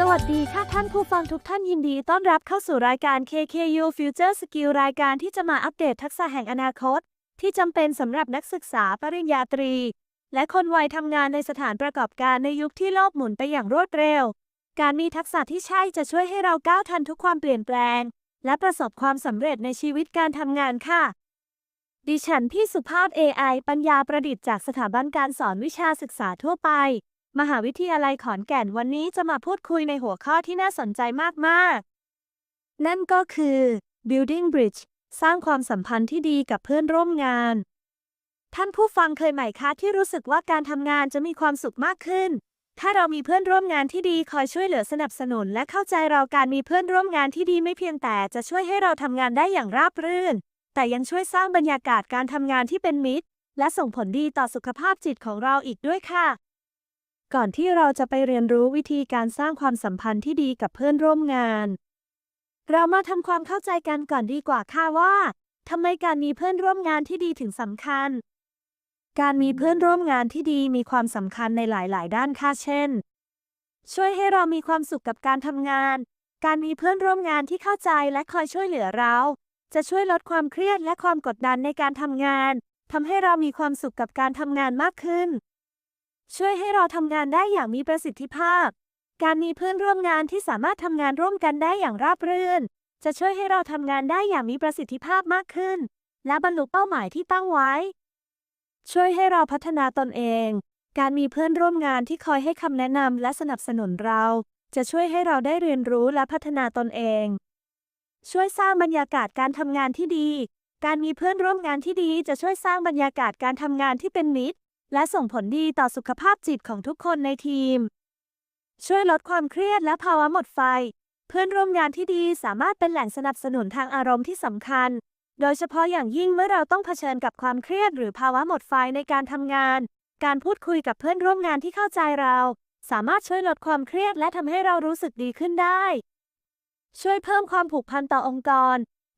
สวัสดีค่ะท่านผู้ฟังทุกท่านยินดีต้อนรับเข้าสู่รายการ KKU Future Skill รายการที่จะมาอัปเดตทักษะแห่งอนาคต ที่จำเป็นสำหรับนักศึกษาปริญญาตรี และคนวัยทำงานในสถานประกอบการในยุคที่โลกหมุนไปอย่างรวดเร็ว การมีทักษะที่ใช่จะช่วยให้เราก้าวทันทุกความเปลี่ยนแปลง และประสบความสำเร็จในชีวิตการทำงานค่ะ ดิฉันพี่สุภาพ AI ปัญญาประดิษฐ์จากสถาบันการสอนวิชาศึกษาทั่วไป มหาวิทยาลัยขอนแก่นวันนี้จะมาพูดคุยในหัวข้อที่น่าสนใจมากๆ นั่นก็คือ building bridge สร้างความสัมพันธ์ที่ดีกับเพื่อนร่วมงาน ท่านผู้ฟังเคยไหมคะที่รู้สึกว่าการทำงานจะมีความสุขมากขึ้น ถ้าเรามีเพื่อนร่วมงานที่ดีคอยช่วยเหลือสนับสนุน และเข้าใจเราการมีเพื่อนร่วมงานที่ดีไม่เพียงแต่จะช่วยให้เราทำงานได้อย่างราบรื่น แต่ยังช่วยสร้างบรรยากาศการทำงานที่เป็นมิตร และส่งผลดีต่อสุขภาพจิตของเราอีกด้วยค่ะ ก่อนที่เราจะไปเรียนรู้วิธีการสร้างความสัมพันธ์ที่ดีกับเพื่อนร่วมงาน เรามาทำความเข้าใจกันก่อนดีกว่าค่ะว่าทำไมการมีเพื่อนร่วมงานที่ดีถึงสำคัญ การมีเพื่อนร่วมงานที่ดีมีความสำคัญในหลาย ๆ ด้านค่ะเช่น ช่วยให้เรามีความสุขกับการทำงาน การมีเพื่อนร่วมงานที่เข้าใจและคอยช่วยเหลือเรา จะช่วยลดความเครียดและความกดดันในการทำงานทำให้เรามีความสุขกับการทำงานมากขึ้น ช่วยให้เราทำงานได้อย่างมีประสิทธิภาพ การมีเพื่อนร่วมงานที่สามารถทำงานร่วมกันได้อย่างราบรื่น จะช่วยให้เราทำงานได้อย่างมีประสิทธิภาพมากขึ้น และบรรลุเป้าหมายที่ตั้งไว้ ช่วยให้เราพัฒนาตนเอง การมีเพื่อนร่วมงานที่คอยให้คำแนะนำและสนับสนุนเรา จะช่วยให้เราได้เรียนรู้และพัฒนาตนเอง ช่วยสร้างบรรยากาศการทำงานที่ดี การมีเพื่อนร่วมงานที่ดีจะช่วยสร้างบรรยากาศการทำงานที่เป็นมิตร และส่งผลดีต่อสุขภาพจิตของทุกคนในทีม ช่วยลดความเครียดและภาวะหมดไฟ เพื่อนร่วมงานที่ดีสามารถเป็นแหล่งสนับสนุนทางอารมณ์ที่สำคัญ โดยเฉพาะอย่างยิ่งเมื่อเราต้องเผชิญกับความเครียดหรือภาวะหมดไฟในการทำงาน การพูดคุยกับเพื่อนร่วมงานที่เข้าใจเรา สามารถช่วยลดความเครียดและทำให้เรารู้สึกดีขึ้นได้ ช่วยเพิ่มความผูกพันต่อองค์กร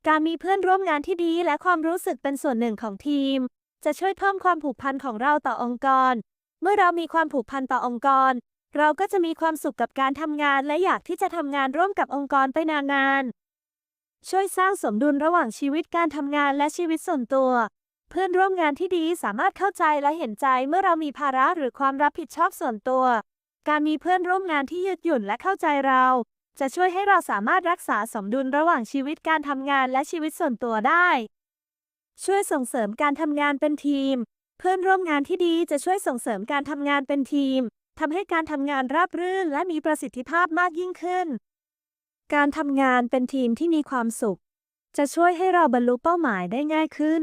การมีเพื่อนร่วมงานที่ดีและความรู้สึกเป็นส่วนหนึ่งของทีม จะช่วยเพิ่มความผูกพันของเราต่อองค์กร เมื่อเรามีความผูกพันต่อองค์กร เราก็จะมีความสุขกับการทำงานและอยากที่จะทำงานร่วมกับองค์กรไปนานๆ ช่วยสร้างสมดุลระหว่างชีวิตการทำงานและชีวิตส่วนตัว เพื่อนร่วมงานที่ดีสามารถเข้าใจและเห็นใจเมื่อเรามีภาระหรือความรับผิดชอบส่วนตัว การมีเพื่อนร่วมงานที่ยืดหยุ่นและเข้าใจเรา จะช่วยให้เราสามารถรักษาสมดุลระหว่างชีวิตการทำงานและชีวิตส่วนตัวได้ ช่วยส่งเสริมการทำงานเป็นทีม เพื่อนร่วมงานที่ดีจะช่วยส่งเสริมการทำงานเป็นทีมทำให้การทำงานราบรื่นและมีประสิทธิภาพมากยิ่งขึ้น การทำงานเป็นทีมที่มีความสุข จะช่วยให้เราบรรลุเป้าหมายได้ง่ายขึ้น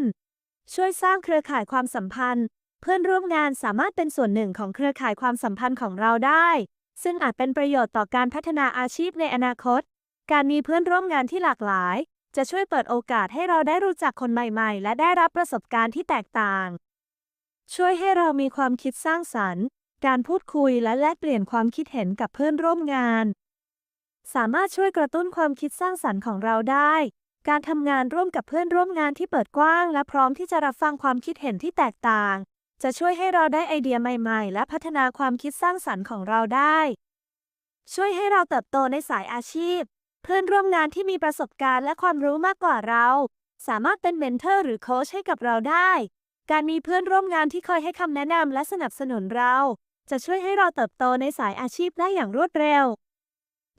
ช่วยสร้างเครือข่ายความสัมพันธ์ เพื่อนร่วมงานสามารถเป็นส่วนหนึ่งของเครือข่ายความสัมพันธ์ของเราได้ ซึ่งอาจเป็นประโยชน์ต่อการพัฒนาอาชีพในอนาคต การมีเพื่อนร่วมงานที่หลากหลาย จะช่วยเปิดโอกาสให้เราได้รู้จักคนใหม่ๆ และได้รับประสบการณ์ที่แตกต่าง ช่วยให้เรามีความคิดสร้างสรรค์ การพูดคุยและแลกเปลี่ยนความคิดเห็นกับเพื่อนร่วมงาน สามารถช่วยกระตุ้นความคิดสร้างสรรค์ของเราได้ การทำงานร่วมกับเพื่อนร่วมงานที่เปิดกว้าง และพร้อมที่จะรับฟังความคิดเห็นที่แตกต่าง จะช่วยให้เราได้ไอเดียใหม่ๆ และพัฒนาความคิดสร้างสรรค์ของเราได้ ช่วยให้เราเติบโตในสายอาชีพ เพื่อนร่วมงานที่มีประสบการณ์และความรู้มากกว่าเรา สามารถเป็นเมนเทอร์หรือโค้ชให้กับเราได้ การมีเพื่อนร่วมงานที่คอยให้คำแนะนำและสนับสนุนเรา จะช่วยให้เราเติบโตในสายอาชีพได้อย่างรวดเร็ว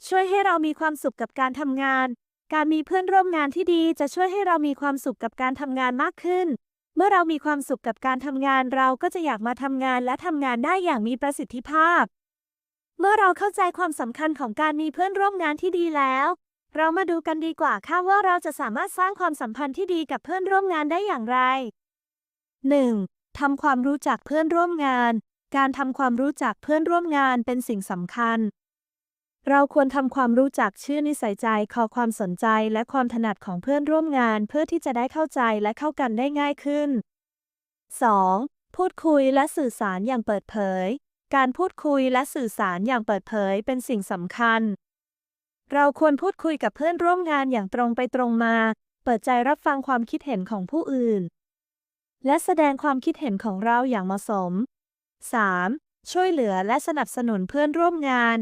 ช่วยให้เรามีความสุขกับการทำงาน การมีเพื่อนร่วมงานที่ดีจะช่วยให้เรามีความสุขกับการทำงานมากขึ้น เมื่อเรามีความสุขกับการทำงานเราก็จะอยากมาทำงานและทำงานได้อย่างมีประสิทธิภาพ เมื่อเราเข้าใจความสำคัญของการมีเพื่อนร่วมงานที่ดีแล้ว เรามาดูกันดีกว่าค่ะว่าเราจะสามารถสร้างความสัมพันธ์ที่ดีกับเพื่อนร่วมงานได้อย่างไร 1. ทำความรู้จักเพื่อนร่วมงาน การทำความรู้จักเพื่อนร่วมงานเป็นสิ่งสำคัญ เราควรทำความรู้จักชื่อนิสัยใจขอความสนใจและความถนัดของเพื่อนร่วมงาน เพื่อที่จะได้เข้าใจและเข้ากันได้ง่ายขึ้น 2. พูดคุยและสื่อสารอย่างเปิดเผย การพูดคุยและสื่อสารอย่างเปิดเผยเป็นสิ่งสำคัญ เราควรพูดคุยกับเพื่อนร่วมงานอย่างตรงไปตรงมา เปิดใจรับฟังความคิดเห็นของผู้อื่น และแสดงความคิดเห็นของเราอย่างเหมาะสม 3. ช่วยเหลือและสนับสนุนเพื่อนร่วมงาน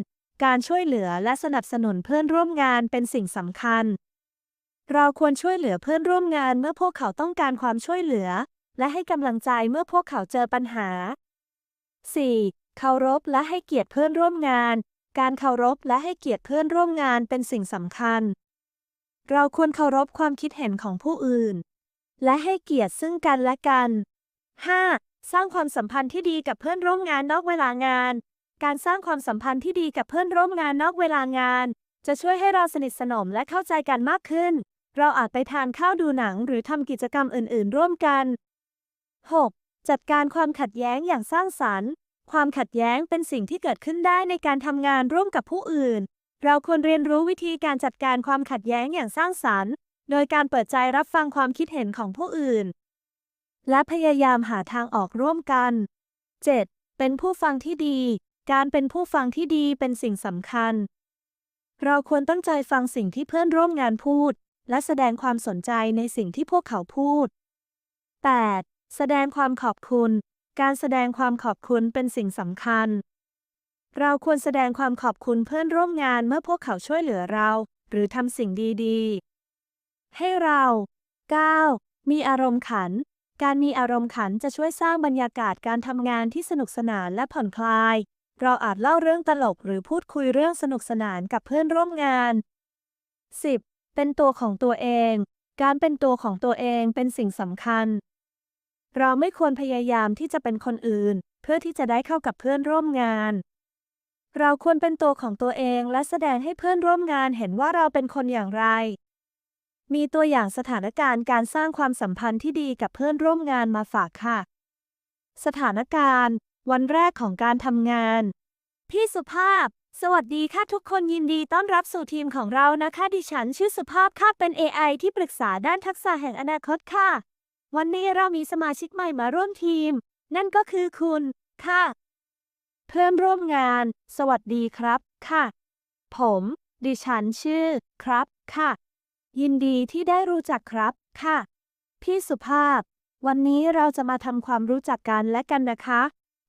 การช่วยเหลือและสนับสนุนเพื่อนร่วมงานเป็นสิ่งสำคัญ เราควรช่วยเหลือเพื่อนร่วมงานเมื่อพวกเขาต้องการความช่วยเหลือ และให้กำลังใจเมื่อพวกเขาเจอปัญหา 4. เคารพและให้เกียรติเพื่อนร่วมงาน การเคารพและให้เกียรติเพื่อนร่วมงานเป็นสิ่งสำคัญ เราควรเคารพความคิดเห็นของผู้อื่น และให้เกียรติซึ่งกันและกัน 5. สร้างความสัมพันธ์ที่ดีกับเพื่อนร่วมงานนอกเวลางาน การสร้างความสัมพันธ์ที่ดีกับเพื่อนร่วมงานนอกเวลางาน จะช่วยให้เราสนิทสนมและเข้าใจกันมากขึ้น เราอาจไปทานข้าวดูหนังหรือทำกิจกรรมอื่น ๆ ร่วมกัน 6. จัดการความขัดแย้งอย่างสร้างสรรค์ ความขัดแย้งเป็นสิ่งที่เกิดขึ้นได้ในการทำงานร่วมกับผู้อื่น เราควรเรียนรู้วิธีการจัดการความขัดแย้งอย่างสร้างสรรค์ โดยการเปิดใจรับฟังความคิดเห็นของผู้อื่น และพยายามหาทางออกร่วมกัน 7. เป็นผู้ฟังที่ดี การเป็นผู้ฟังที่ดีเป็นสิ่งสำคัญ เราควรตั้งใจฟังสิ่งที่เพื่อนร่วมงานพูด และแสดงความสนใจในสิ่งที่พวกเขาพูด 8. แสดงความขอบคุณ การแสดงความขอบคุณเป็นสิ่งสำคัญ เราควรแสดงความขอบคุณเพื่อนร่วมงานเมื่อพวกเขาช่วยเหลือเรา หรือทำสิ่งดีๆ ให้เรา 9. มีอารมณ์ขัน การมีอารมณ์ขันจะช่วยสร้างบรรยากาศการทำงานที่สนุกสนานและผ่อนคลาย เราอาจเล่าเรื่องตลกหรือพูดคุยเรื่องสนุกสนานกับเพื่อนร่วมงาน 10. เป็นตัวของตัวเอง การเป็นตัวของตัวเองเป็นสิ่งสำคัญ เราไม่ควรพยายามที่จะเป็นคนอื่น เพื่อที่จะได้เข้ากับเพื่อนร่วมงาน เราควรเป็นตัวของตัวเองและแสดงให้เพื่อนร่วมงานเห็นว่าเราเป็นคนอย่างไร มีตัวอย่างสถานการณ์การสร้างความสัมพันธ์ที่ดีกับเพื่อนร่วมงานมาฝากค่ะ สถานการณ์ วันแรกของการทำงาน พี่สุภาพ สวัสดีค่ะทุกคนยินดีต้อนรับสู่ทีมของเรานะคะ ดิฉันชื่อสุภาพค่ะเป็น AI ที่ปรึกษาด้านทักษะแห่งอนาคตค่ะ วันนี้เรามีสมาชิกใหม่มาร่วมทีม นั่นก็คือคุณ ค่ะ เพื่อนร่วมงาน สวัสดีครับ ค่ะ ผม ดิฉันชื่อ ครับ ค่ะ ยินดีที่ได้รู้จักครับ ค่ะ พี่สุภาพ วันนี้เราจะมาทำความรู้จักกันและกันนะคะ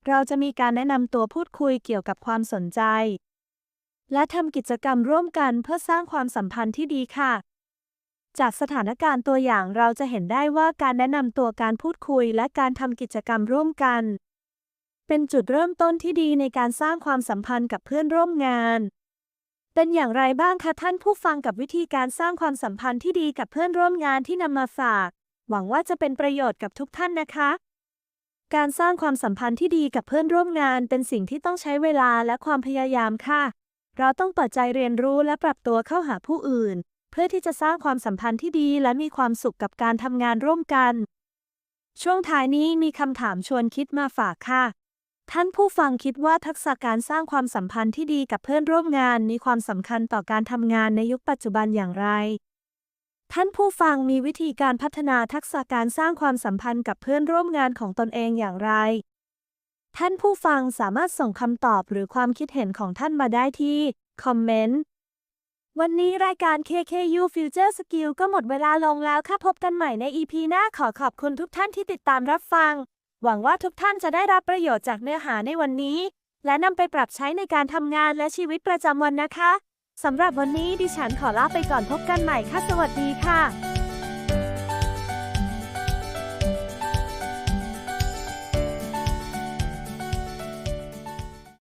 เราจะมีการแนะนำตัวพูดคุยเกี่ยวกับความสนใจ และทำกิจกรรมร่วมกันเพื่อสร้างความสัมพันธ์ที่ดีค่ะ จากสถานการณ์ตัวอย่างเราจะเห็นได้ว่าการแนะนำตัวการพูดคุยและการทำกิจกรรมร่วมกัน เป็นจุดเริ่มต้นที่ดีในการสร้างความสัมพันธ์กับเพื่อนร่วมงาน เป็นอย่างไรบ้างคะท่านผู้ฟังกับวิธีการสร้างความสัมพันธ์ที่ดีกับเพื่อนร่วมงานที่นำมาฝาก หวังว่าจะเป็นประโยชน์กับทุกท่านนะคะ การสร้างความสัมพันธ์ที่ดีกับเพื่อนร่วมงาน เป็นสิ่งที่ต้องใช้เวลาและความพยายามค่ะ เราต้องเปิดใจเรียนรู้และปรับตัวเข้าหาผู้อื่น เพื่อที่จะสร้างความสัมพันธ์ที่ดีและมีความสุขกับการทำงานร่วมกัน ช่วงท้ายนี้มีคำถามชวนคิดมาฝากค่ะ ท่านผู้ฟังคิดว่าทักษะการสร้างความสัมพันธ์ที่ดีกับเพื่อนร่วมงาน มีความสำคัญต่อการทำงานในยุคปัจจุบันอย่างไร ท่านผู้ฟังมีวิธีการพัฒนาทักษะการสร้างความสัมพันธ์กับเพื่อนร่วมงานของตนเองอย่างไรท่านผู้ฟังสามารถส่งคำตอบหรือความคิดเห็นของท่านมาได้ที่ คอมเมนต์ วันนี้รายการ KKU Future Skill ก็หมดเวลาลงแล้วค่ะพบกันใหม่ใน EP หน้าขอขอบคุณทุกท่านที่ติดตามรับฟัง หวังว่าทุกท่านจะได้รับประโยชน์จากเนื้อหาในวันนี้ และนำไปปรับใช้ในการทำงานและชีวิตประจำวันนะคะสำหรับวันนี้ดิฉันขอลาไปก่อนพบกันใหม่ค่ะสวัสดีค่ะ